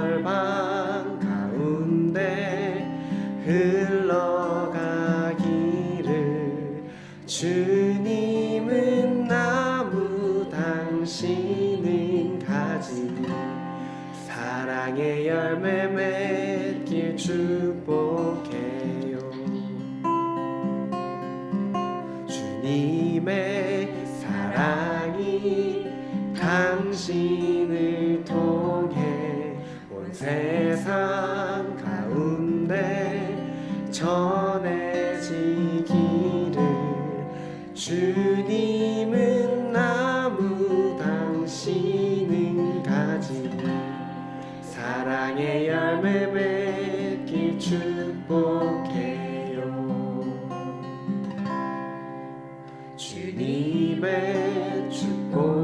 절반 가운데 흘러가기를 주님은 나무 당신은 가지 사랑의 열매 맺길 주 me te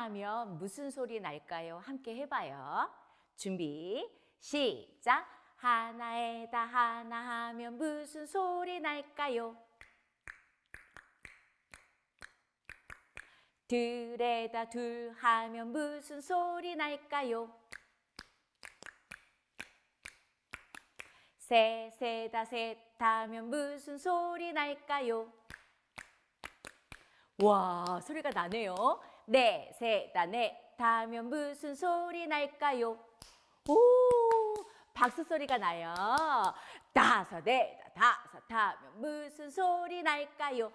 하면 무슨 소리 날까요? 함께 해봐요. 준비, 시작. 하나에다 하나 하면 무슨 소리 날까요? 둘에다 둘 하면 무슨 소리 날까요? 셋에다 셋 하면 무슨 소리 날까요? 와, 소리가 나네요. 넷에다 넷 하면 무슨 소리 날까요? 오, 박수 소리가 나요. 다섯에다 다섯 하면 무슨 소리 날까요?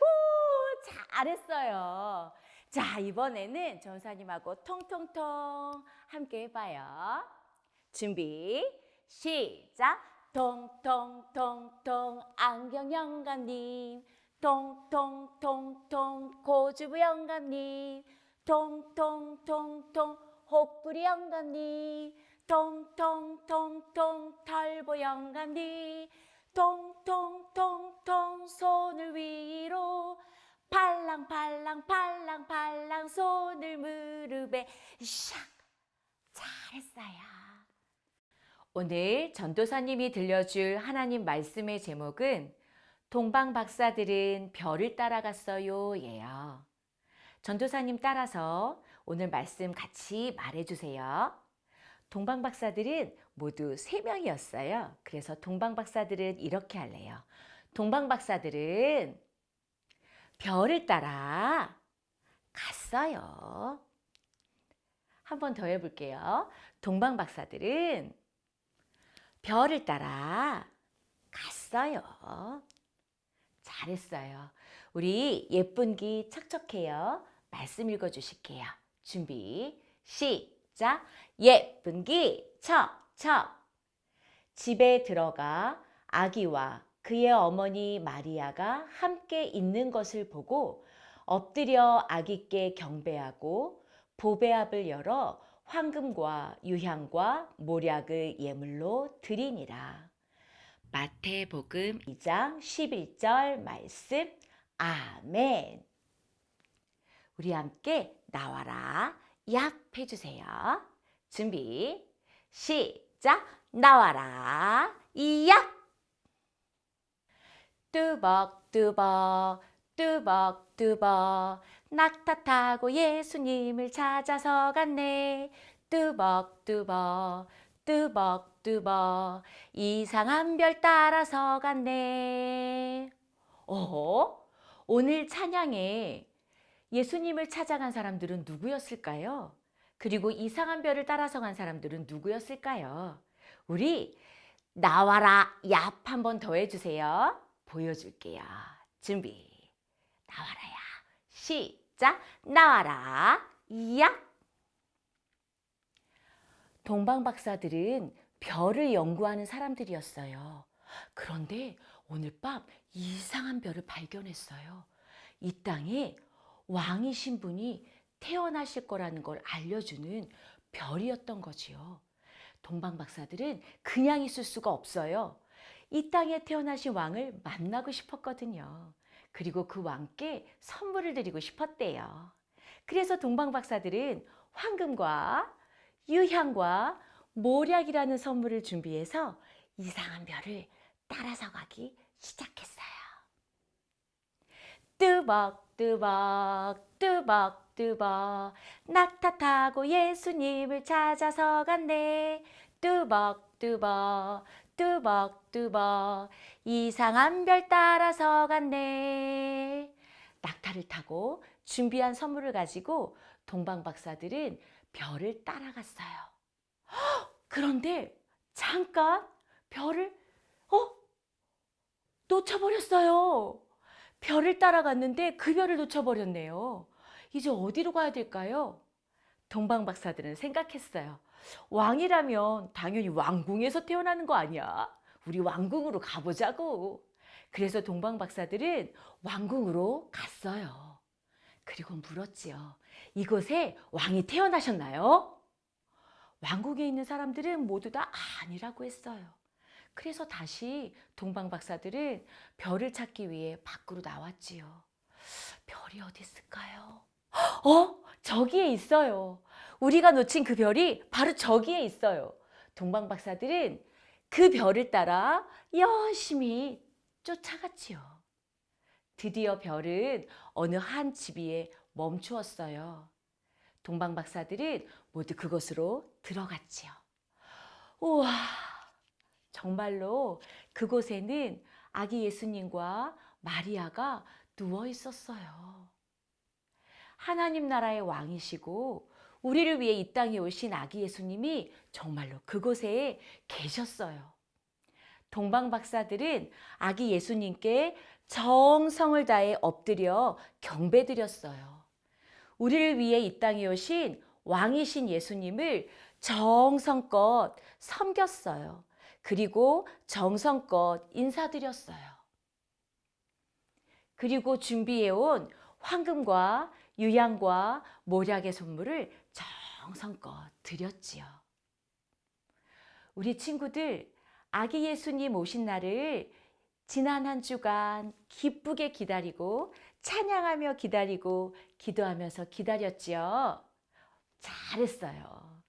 오, 잘했어요. 자, 이번에는 전사님하고 통통통 함께 해봐요. 준비, 시작. 통통통통 안경 영감님, 통통통통 고주부 영감님, 통통통통 호뿌리 영감님, 통통통통 털보 영감님, 통통통통 손을 위로 팔랑팔랑 팔랑팔랑 손을 무릎에 샥. 잘했어요. 오늘 전도사님이 들려줄 하나님 말씀의 제목은 동방 박사들은 별을 따라갔어요 예요. 전도사님 따라서 오늘 말씀 같이 말해주세요. 동방 박사들은 모두 세 명이었어요. 그래서 동방 박사들은 이렇게 할래요. 동방 박사들은 별을 따라 갔어요. 한 번 더 해볼게요. 동방 박사들은 별을 따라 갔어요. 잘했어요. 우리 예쁜 기 척척해요. 말씀 읽어 주실게요. 준비, 시작. 예쁜 기 척척. 집에 들어가 아기와 그의 어머니 마리아가 함께 있는 것을 보고 엎드려 아기께 경배하고 보배압을 열어 황금과 유향과 모략을 예물로 드리니라. 마태복음 2장 11절 말씀. 아멘. 우리 함께 나와라. 얍 해주세요. 준비 시작. 나와라. 얍 뚜벅뚜벅 뚜벅뚜벅. 낙타 타고 예수님을 찾아서 갔네. 뚜벅뚜벅 뚜벅 뚜벅 이상한 별 따라서 갔네 어? 오늘 찬양에 예수님을 찾아간 사람들은 누구였을까요? 그리고 이상한 별을 따라서 간 사람들은 누구였을까요? 우리 나와라 얍 한 번 더 해주세요. 보여줄게요. 준비. 나와라야. 시작. 나와라. 야. 동방 박사들은 별을 연구하는 사람들이었어요. 그런데 오늘 밤 이상한 별을 발견했어요. 이 땅에 왕이신 분이 태어나실 거라는 걸 알려주는 별이었던 거지요. 동방 박사들은 그냥 있을 수가 없어요. 이 땅에 태어나신 왕을 만나고 싶었거든요. 그리고 그 왕께 선물을 드리고 싶었대요. 그래서 동방 박사들은 황금과 유향과 모략이라는 선물을 준비해서 이상한 별을 따라서 가기 시작했어요. 뚜벅뚜벅 뚜벅뚜벅 낙타 타고 예수님을 찾아서 갔네. 뚜벅뚜벅 뚜벅뚜벅 이상한 별 따라서 갔네. 낙타를 타고 준비한 선물을 가지고 동방 박사들은 별을 따라갔어요. 헉! 그런데 잠깐 별을 어 놓쳐버렸어요. 별을 따라갔는데 그 별을 놓쳐버렸네요. 이제 어디로 가야 될까요? 동방 박사들은 생각했어요. 왕이라면 당연히 왕궁에서 태어나는 거 아니야? 우리 왕궁으로 가보자고. 그래서 동방 박사들은 왕궁으로 갔어요. 그리고 물었지요. 이곳에 왕이 태어나셨나요? 왕궁에 있는 사람들은 모두 다 아니라고 했어요. 그래서 다시 동방 박사들은 별을 찾기 위해 밖으로 나왔지요. 별이 어디 있을까요? 어? 저기에 있어요. 우리가 놓친 그 별이 바로 저기에 있어요. 동방 박사들은 그 별을 따라 열심히 쫓아갔지요. 드디어 별은 어느 한 집 위에 멈추었어요. 동방 박사들은 모두 그곳으로 들어갔지요. 우와, 정말로 그곳에는 아기 예수님과 마리아가 누워 있었어요. 하나님 나라의 왕이시고 우리를 위해 이 땅에 오신 아기 예수님이 정말로 그곳에 계셨어요. 동방 박사들은 아기 예수님께 정성을 다해 엎드려 경배드렸어요. 우리를 위해 이 땅에 오신 왕이신 예수님을 정성껏 섬겼어요. 그리고 정성껏 인사드렸어요. 그리고 준비해온 황금과 유향과 모략의 선물을 정성껏 드렸지요. 우리 친구들, 아기 예수님 오신 날을 지난 한 주간 기쁘게 기다리고 찬양하며 기다리고 기도하면서 기다렸지요. 잘했어요.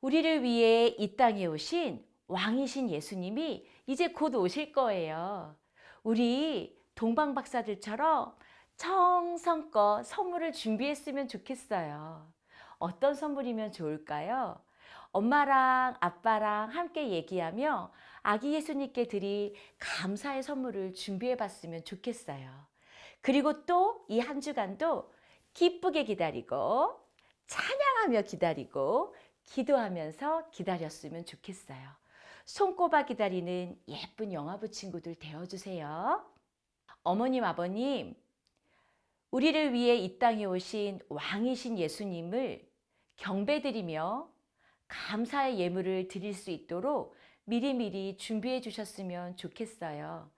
우리를 위해 이 땅에 오신 왕이신 예수님이 이제 곧 오실 거예요. 우리 동방 박사들처럼 정성껏 선물을 준비했으면 좋겠어요. 어떤 선물이면 좋을까요? 엄마랑 아빠랑 함께 얘기하며 아기 예수님께 드릴 감사의 선물을 준비해 봤으면 좋겠어요. 그리고 또 이 한 주간도 기쁘게 기다리고 찬양하며 기다리고 기도하면서 기다렸으면 좋겠어요. 손꼽아 기다리는 예쁜 영화부 친구들 되어주세요. 어머님, 아버님, 우리를 위해 이 땅에 오신 왕이신 예수님을 경배드리며 감사의 예물을 드릴 수 있도록 미리미리 준비해 주셨으면 좋겠어요.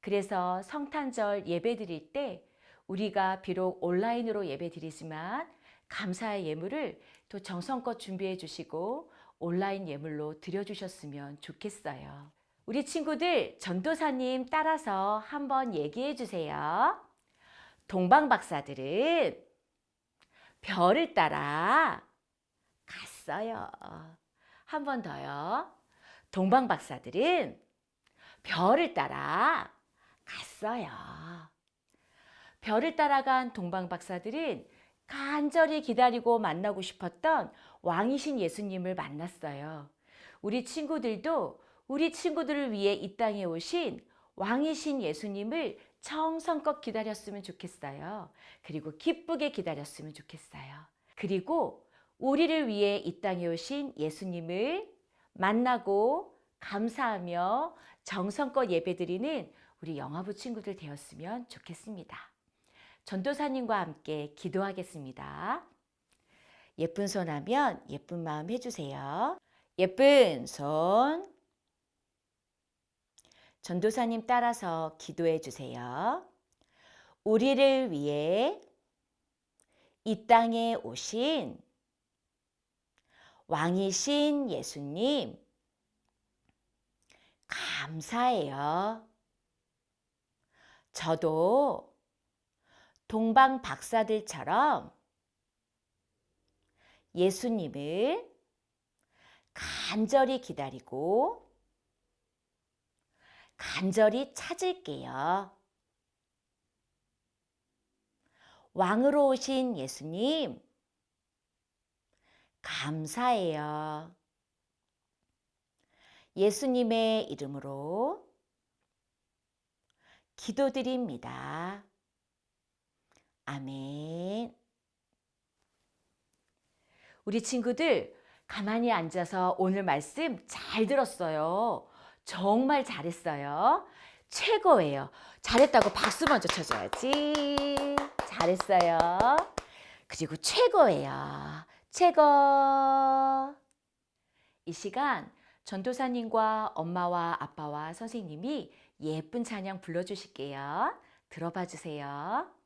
그래서 성탄절 예배 드릴 때 우리가 비록 온라인으로 예배 드리지만 감사의 예물을 또 정성껏 준비해 주시고 온라인 예물로 드려 주셨으면 좋겠어요. 우리 친구들 전도사님 따라서 한번 얘기해 주세요. 동방 박사들은 별을 따라 갔어요. 한 번 더요. 동방 박사들은 별을 따라 갔어요. 별을 따라간 동방 박사들은 간절히 기다리고 만나고 싶었던 왕이신 예수님을 만났어요. 우리 친구들도 우리 친구들을 위해 이 땅에 오신 왕이신 예수님을 정성껏 기다렸으면 좋겠어요. 그리고 기쁘게 기다렸으면 좋겠어요. 그리고 우리를 위해 이 땅에 오신 예수님을 만나고 감사하며 정성껏 예배드리는 우리 영화부 친구들 되었으면 좋겠습니다. 전도사님과 함께 기도하겠습니다. 예쁜 손 하면 예쁜 마음 해주세요. 예쁜 손. 전도사님 따라서 기도해 주세요. 우리를 위해 이 땅에 오신 왕이신 예수님, 감사해요. 저도 동방 박사들처럼 예수님을 간절히 기다리고 간절히 찾을게요. 왕으로 오신 예수님, 감사해요. 예수님의 이름으로 기도드립니다. 아멘. 우리 친구들 가만히 앉아서 오늘 말씀 잘 들었어요. 정말 잘했어요. 최고예요. 잘했다고 박수 먼저 쳐줘야지. 잘했어요. 그리고 최고예요. 최고. 이 시간 전도사님과 엄마와 아빠와 선생님이 예쁜 찬양 불러주실게요. 들어봐 주세요.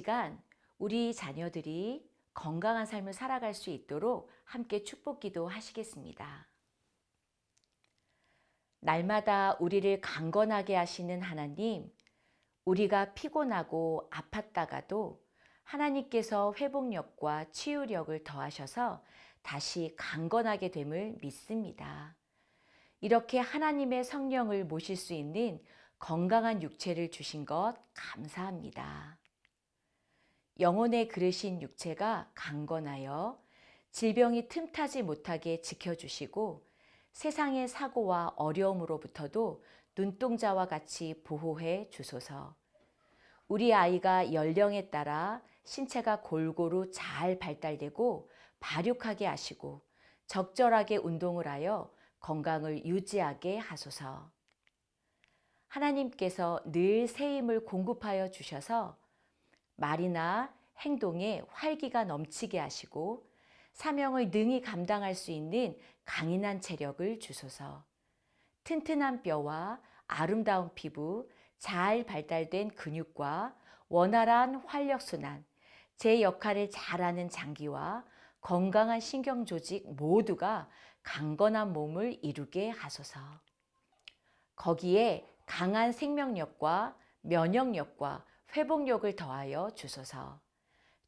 시간 우리 자녀들이 건강한 삶을 살아갈 수 있도록 함께 축복 기도 하시겠습니다. 날마다 우리를 강건하게 하시는 하나님, 우리가 피곤하고 아팠다가도 하나님께서 회복력과 치유력을 더하셔서 다시 강건하게 됨을 믿습니다. 이렇게 하나님의 성령을 모실 수 있는 건강한 육체를 주신 것 감사합니다. 영혼의 그르신 육체가 강건하여 질병이 틈타지 못하게 지켜주시고 세상의 사고와 어려움으로부터도 눈동자와 같이 보호해 주소서. 우리 아이가 연령에 따라 신체가 골고루 잘 발달되고 발육하게 하시고 적절하게 운동을 하여 건강을 유지하게 하소서. 하나님께서 늘 새 힘을 공급하여 주셔서 말이나 행동에 활기가 넘치게 하시고 사명을 능히 감당할 수 있는 강인한 체력을 주소서. 튼튼한 뼈와 아름다운 피부, 잘 발달된 근육과 원활한 활력순환, 제 역할을 잘하는 장기와 건강한 신경 조직 모두가 강건한 몸을 이루게 하소서. 거기에 강한 생명력과 면역력과 회복력을 더하여 주소서.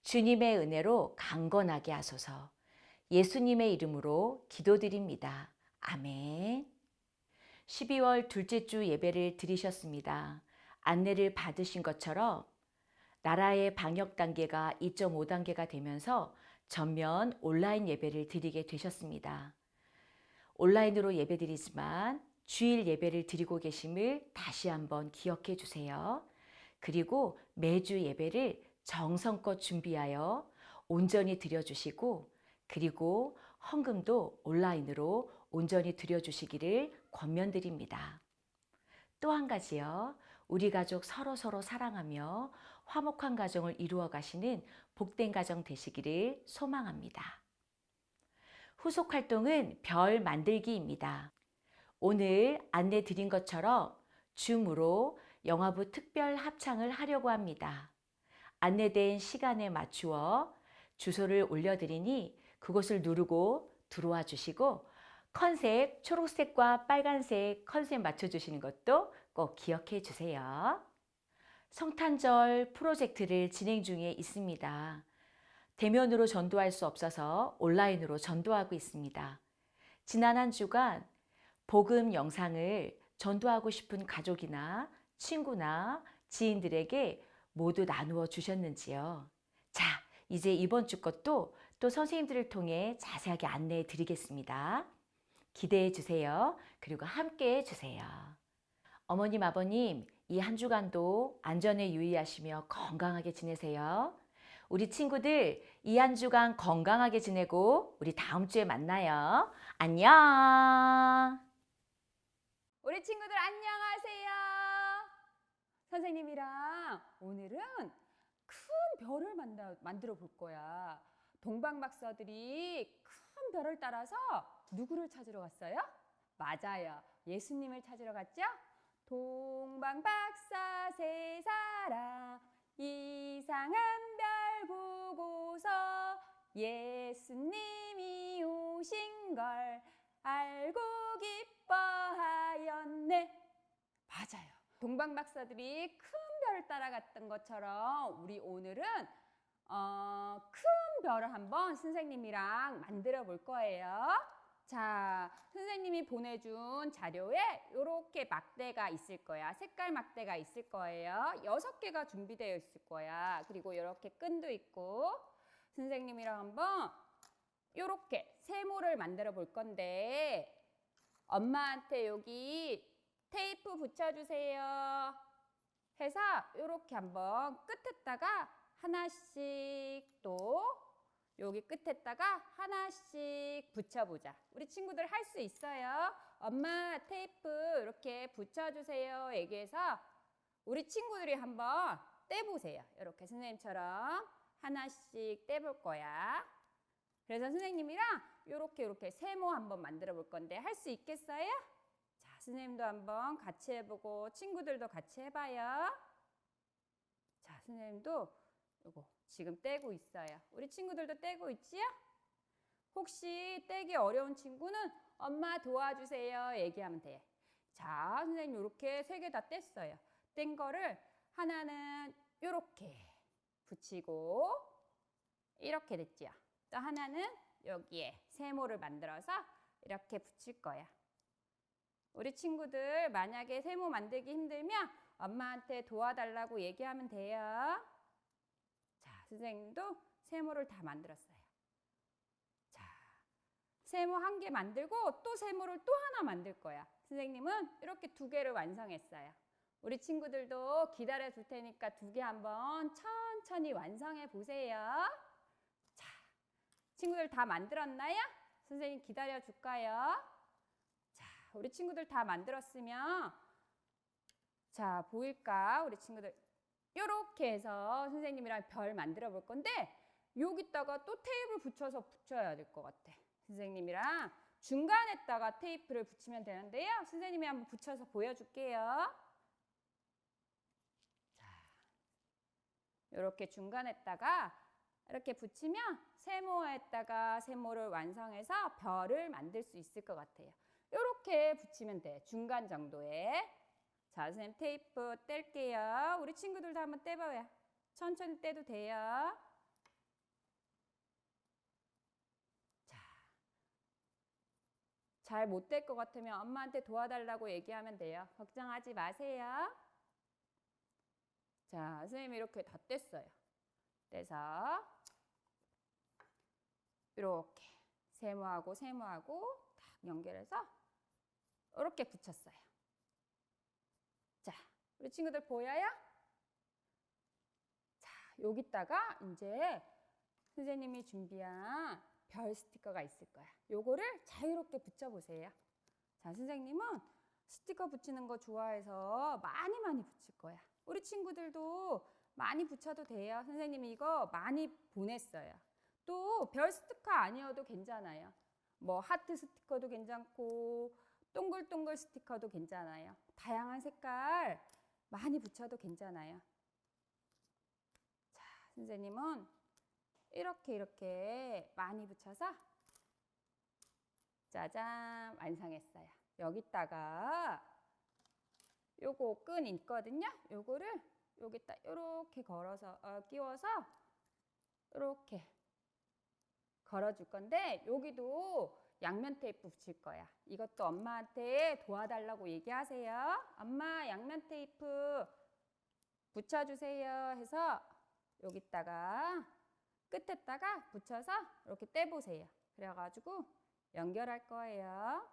주님의 은혜로 강건하게 하소서. 예수님의 이름으로 기도드립니다. 아멘. 12월 둘째 주 예배를 드리셨습니다. 안내를 받으신 것처럼 나라의 방역 단계가 2.5단계가 되면서 전면 온라인 예배를 드리게 되셨습니다. 온라인으로 예배 드리지만 주일 예배를 드리고 계심을 다시 한번 기억해 주세요. 그리고 매주 예배를 정성껏 준비하여 온전히 드려주시고 그리고 헌금도 온라인으로 온전히 드려주시기를 권면드립니다. 또 한 가지요. 우리 가족 서로서로 사랑하며 화목한 가정을 이루어 가시는 복된 가정 되시기를 소망합니다. 후속 활동은 별 만들기입니다. 오늘 안내 드린 것처럼 줌으로 영화부 특별 합창을 하려고 합니다. 안내된 시간에 맞추어 주소를 올려드리니 그곳을 누르고 들어와 주시고 컨셉 초록색과 빨간색 컨셉 맞춰주시는 것도 꼭 기억해 주세요. 성탄절 프로젝트를 진행 중에 있습니다. 대면으로 전도할 수 없어서 온라인으로 전도하고 있습니다. 지난 한 주간 복음 영상을 전도하고 싶은 가족이나 친구나 지인들에게 모두 나누어 주셨는지요? 자, 이제 이번 주 것도 또 선생님들을 통해 자세하게 안내해 드리겠습니다. 기대해 주세요. 그리고 함께 해 주세요. 어머님, 아버님, 이 한 주간도 안전에 유의하시며 건강하게 지내세요. 우리 친구들, 이 한 주간 건강하게 지내고 우리 다음 주에 만나요. 안녕! 우리 친구들 안녕하세요. 선생님이랑 오늘은 큰 별을 만다, 만들어 볼 거야. 동방 박사들이 큰 별을 따라서 누구를 찾으러 갔어요? 맞아요. 예수님을 찾으러 갔죠? 동방 박사 세 사람 이상한 별 보고서 예수님이 오신 걸 알고 기뻐하였네. 맞아요. 동방 박사들이 큰 별을 따라갔던 것처럼 우리 오늘은 어, 큰 별을 한번 선생님이랑 만들어 볼 거예요. 자, 선생님이 보내준 자료에 이렇게 막대가 있을 거야. 색깔 막대가 있을 거예요. 여섯 개가 준비되어 있을 거야. 그리고 이렇게 끈도 있고 선생님이랑 한번 이렇게 세모를 만들어 볼 건데 엄마한테 여기 테이프 붙여주세요. 해서 이렇게 한번 끝에다가 하나씩 또 여기 끝에다가 하나씩 붙여보자. 우리 친구들 할 수 있어요. 엄마 테이프 이렇게 붙여주세요. 얘기해서 우리 친구들이 한번 떼보세요. 이렇게 선생님처럼 하나씩 떼볼 거야. 그래서 선생님이랑 이렇게 이렇게 세모 한번 만들어 볼 건데 할 수 있겠어요? 자, 선생님도 한번 같이 해보고 친구들도 같이 해봐요. 자, 선생님도 요거 지금 떼고 있어요. 우리 친구들도 떼고 있지요? 혹시 떼기 어려운 친구는 엄마 도와주세요 얘기하면 돼. 자, 선생님 이렇게 세 개 다 뗐어요. 뗀 거를 하나는 이렇게 붙이고 이렇게 됐지요. 또 하나는 여기에 세모를 만들어서 이렇게 붙일 거야. 우리 친구들 만약에 세모 만들기 힘들면 엄마한테 도와달라고 얘기하면 돼요. 자, 선생님도 세모를 다 만들었어요. 자, 세모 한 개 만들고 또 세모를 또 하나 만들 거야. 선생님은 이렇게 두 개를 완성했어요. 우리 친구들도 기다려 줄 테니까 두 개 한번 천천히 완성해 보세요. 자, 친구들 다 만들었나요? 선생님 기다려 줄까요? 자, 우리 친구들 다 만들었으면 자, 보일까? 우리 친구들 이렇게 해서 선생님이랑 별 만들어 볼 건데 여기다가 또 테이블 붙여서 붙여야 될 것 같아. 선생님이랑 중간에다가 테이프를 붙이면 되는데요. 선생님이 한번 붙여서 보여줄게요. 자, 이렇게 중간에다가 이렇게 붙이면 세모에다가 세모를 완성해서 별을 만들 수 있을 것 같아요. 이렇게 붙이면 돼. 중간 정도에. 자, 선생님 테이프 뗄게요. 우리 친구들도 한번 떼봐요. 천천히 떼도 돼요. 자, 잘 못 뗄 것 같으면 엄마한테 도와달라고 얘기하면 돼요. 걱정하지 마세요. 자, 선생님이 이렇게 다 뗐어요. 떼서 이렇게 세모하고 세모하고 딱 연결해서 이렇게 붙였어요. 자, 우리 친구들 보여요? 자, 여기다가 이제 선생님이 준비한 별 스티커가 있을 거야. 요거를 자유롭게 붙여보세요. 자, 선생님은 스티커 붙이는 거 좋아해서 많이 많이 붙일 거야. 우리 친구들도 많이 붙여도 돼요. 선생님이 이거 많이 보냈어요. 또 별 스티커 아니어도 괜찮아요. 뭐 하트 스티커도 괜찮고 동글동글 스티커도 괜찮아요. 다양한 색깔 많이 붙여도 괜찮아요. 자, 선생님은 이렇게 이렇게 많이 붙여서 짜잔 완성했어요. 여기다가 요거 끈 있거든요. 요거를 여기다 이렇게 걸어서 어, 끼워서 이렇게 걸어줄 건데 여기도 양면 테이프 붙일 거야. 이것도 엄마한테 도와달라고 얘기하세요. 엄마 양면 테이프 붙여주세요 해서 여기다가 끝에다가 붙여서 이렇게 떼보세요. 그래가지고 연결할 거예요.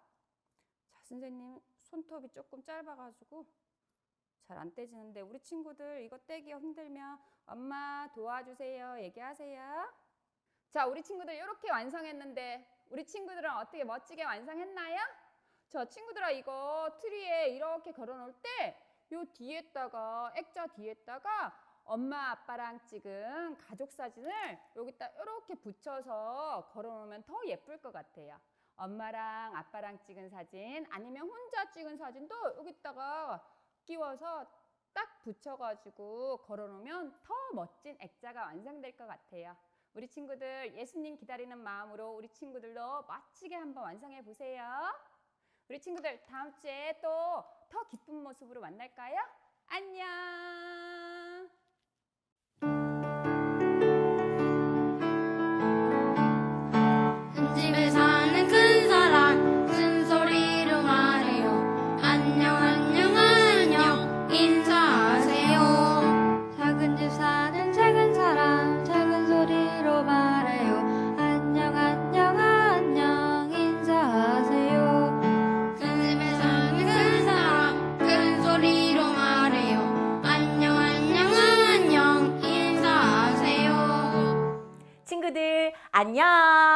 자, 선생님 손톱이 조금 짧아가지고 잘 안 떼지는데 우리 친구들 이거 떼기 힘들면 엄마 도와주세요 얘기하세요. 자, 우리 친구들 이렇게 완성했는데 우리 친구들은 어떻게 멋지게 완성했나요? 저 친구들아 이거 트리에 이렇게 걸어놓을 때 요 뒤에다가 액자 뒤에다가 엄마 아빠랑 찍은 가족 사진을 여기다 이렇게 붙여서 걸어놓으면 더 예쁠 것 같아요. 엄마랑 아빠랑 찍은 사진 아니면 혼자 찍은 사진도 여기다가 끼워서 딱 붙여가지고 걸어놓으면 더 멋진 액자가 완성될 것 같아요. 우리 친구들 예수님 기다리는 마음으로 우리 친구들도 멋지게 한번 완성해 보세요. 우리 친구들 다음 주에 또 더 기쁜 모습으로 만날까요? 안녕. 안녕